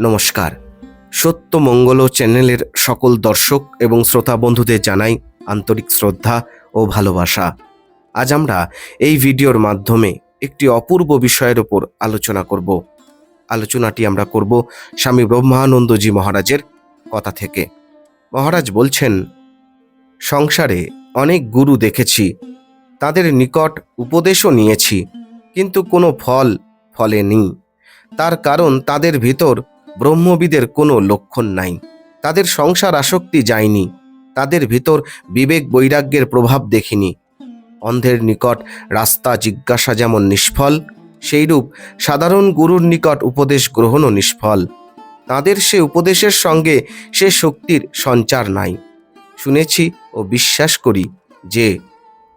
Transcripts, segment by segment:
নমস্কার। সত্য মঙ্গল চ্যানেলের সকল দর্শক এবং শ্রোতা বন্ধুদের জানাই আন্তরিক শ্রদ্ধা ও ভালোবাসা। আজ আমরা এই ভিডিওর মাধ্যমে একটি অপূর্ব বিষয়ের ওপর আলোচনা করব। আলোচনাটি আমরা করব স্বামী ব্রহ্মানন্দজি মহারাজের কথা থেকে। মহারাজ বলছেন, সংসারে অনেক গুরু দেখেছি, তাদের নিকট উপদেশও নিয়েছি, কিন্তু কোনো ফল ফলে ফলেনি। তার কারণ তাদের ভিতর ব্রহ্মবিদের কোনো লক্ষণ নাই। তাদের সংসার আসক্তি যায়নি, তাদের ভিতর বিবেক বৈরাগ্যের প্রভাব দেখিনি। অন্ধের নিকট রাস্তা জিজ্ঞাসা যেমন নিষ্ফল, সেইরূপ সাধারণ গুরুর নিকট উপদেশ গ্রহণও নিষ্ফল। তাদের সে উপদেশের সঙ্গে সে শক্তির সঞ্চার নাই। শুনেছি ও বিশ্বাস করি যে,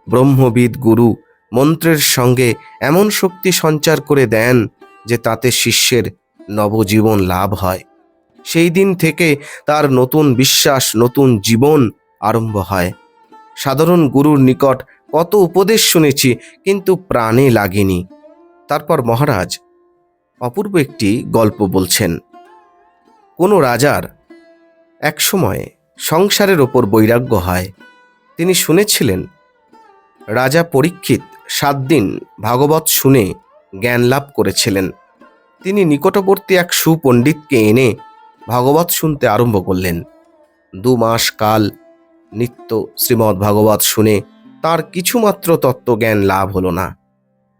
ব্রহ্মবিদ গুরু মন্ত্রের সঙ্গে এমন শক্তি সঞ্চার করে দেন যে তাতে শিষ্যের নবজীবন লাভ হয়। সেই দিন থেকে তার নতুন বিশ্বাস, নতুন জীবন আরম্ভ হয়। সাধারণ গুরুর নিকট কত উপদেশ শুনেছি, কিন্তু প্রাণে লাগেনি। তারপর মহারাজ অপূর্ব একটি গল্প বলছেন। কোনো রাজার এক একসময় সংসারের ওপর বৈরাগ্য হয়। তিনি শুনেছিলেন, রাজা পরীক্ষিত সাত দিন ভাগবত শুনে জ্ঞান লাভ করেছিলেন। তিনি নিকটবর্তী এক সুপণ্ডিতকে এনে ভাগবত শুনতে আরম্ভ করলেন। দু মাস কাল নিত্য শ্রীমদ্ ভাগবত শুনে তার কিছুমাত্র তত্ত্বজ্ঞান লাভ হলো না।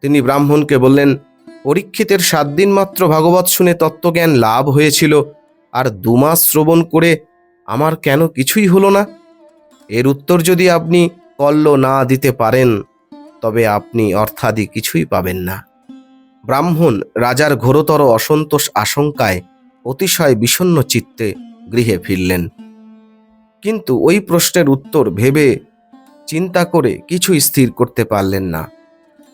তিনি ব্রাহ্মণকে বললেন, পরীক্ষিতের সাত দিন মাত্র ভাগবত শুনে তত্ত্বজ্ঞান লাভ হয়েছিল, আর দু মাস শ্রবণ করে আমার কেন কিছুই হলো না? এর উত্তর যদি আপনি কল্ল না দিতে পারেন, তবে আপনি অর্থাদি কিছুই পাবেন না। ব্রাহ্মণ রাজার ঘোরতর অসন্তোষ আশঙ্কায় অতিশয় বিষণ্ণ চিত্তে গৃহে ফিরলেন। কিন্তু ওই প্রশ্নের উত্তর ভেবে চিন্তা করে কিছুই স্থির করতে পারলেন না।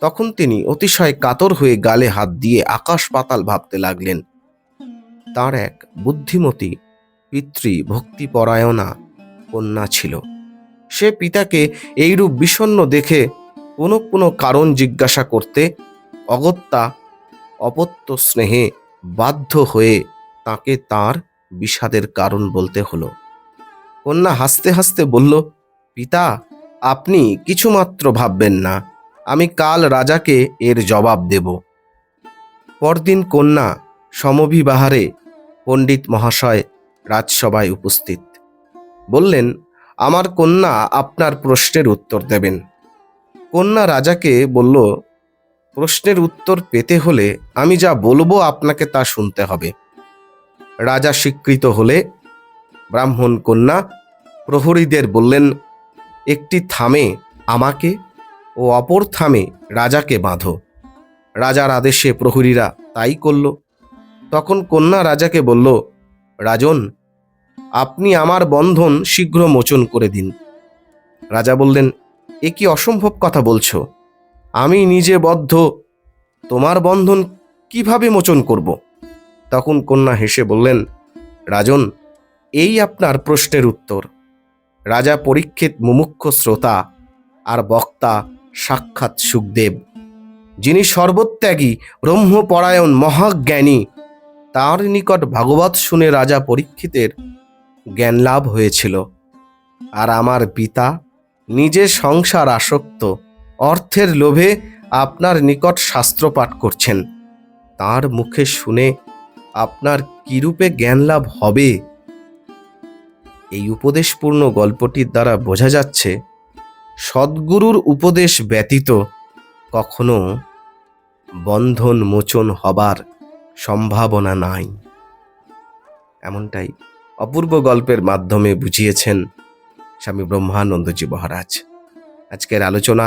তখন তিনি অতিশয় কাতর হয়ে গালে হাত দিয়ে আকাশ পাতাল ভাবতে লাগলেন, তার এক বুদ্ধিমতী পিতৃ ভক্তিপরায়ণা কন্যা ছিল। সে পিতাকে এইরূপ বিষণ্ণ দেখে কোনো কোনো কারণ জিজ্ঞাসা করতে অগত্যা অপত্য স্নেহে বাধ্য হয়ে তাকে তার বিষাদের কারণ বলতে হলো। কন্যা হাসতে হাসতে বলল, পিতা, আপনি কিছুমাত্র ভাববেন না, আমি কাল রাজাকে এর জবাব দেব। পরদিন কন্যা সমবিবাহারে পণ্ডিত মহাশয় রাজসভায় উপস্থিত। বললেন, আমার কন্যা আপনার প্রশ্নের উত্তর দেবেন। কন্যা রাজাকে বলল প্রশ্নের উত্তর পেতে হলে আমি যা বলব আপনাকে তা শুনতে হবে। রাজা স্বীকৃত হলে ব্রাহ্মণ কন্যা প্রহরীদের বললেন, একটি থামে আমাকে ও অপর থামে রাজাকে বাঁধো। রাজার আদেশে প্রহরীরা তাই করল। তখন কন্যা রাজাকে বলল, রাজন, আপনি আমার বন্ধন শীঘ্র মোচন করে দিন। রাজা বললেন, এ কি অসম্ভব কথা বলছো? আমি নিজে বদ্ধ। তোমার বন্ধন কীভাবে মোচন করব? তখন কন্যা হেসে বললেন, রাজন, এই আপনার প্রশ্নের উত্তর। রাজা পরীক্ষিত মুমুক্ষ শ্রোতা আর বক্তা সাক্ষাৎ সুখদেব, যিনি সর্বত্যাগী, ব্রহ্মপরায়ণ, মহাজ্ঞানী। তার নিকট ভাগবত শুনে রাজা পরীক্ষিতের জ্ঞান লাভ হয়েছিল। আর আমার পিতা নিজে সংসার আসক্ত অর্থের লোভে আপনার নিকট শাস্ত্র পাঠ করছেন। তার মুখে শুনে আপনার কিরূপে জ্ঞান লাভ হবে? এই উপদেশপূর্ণ গল্পটির দ্বারা বোঝা যাচ্ছে, সদ্গুরুর উপদেশ ব্যতীত কখনো বন্ধন মোচন হবার সম্ভাবনা নাই। এমনটাই অপূর্ব গল্পের মাধ্যমে বুঝিয়েছেন স্বামী ব্রহ্মানন্দজি মহারাজ। আজকের আলোচনা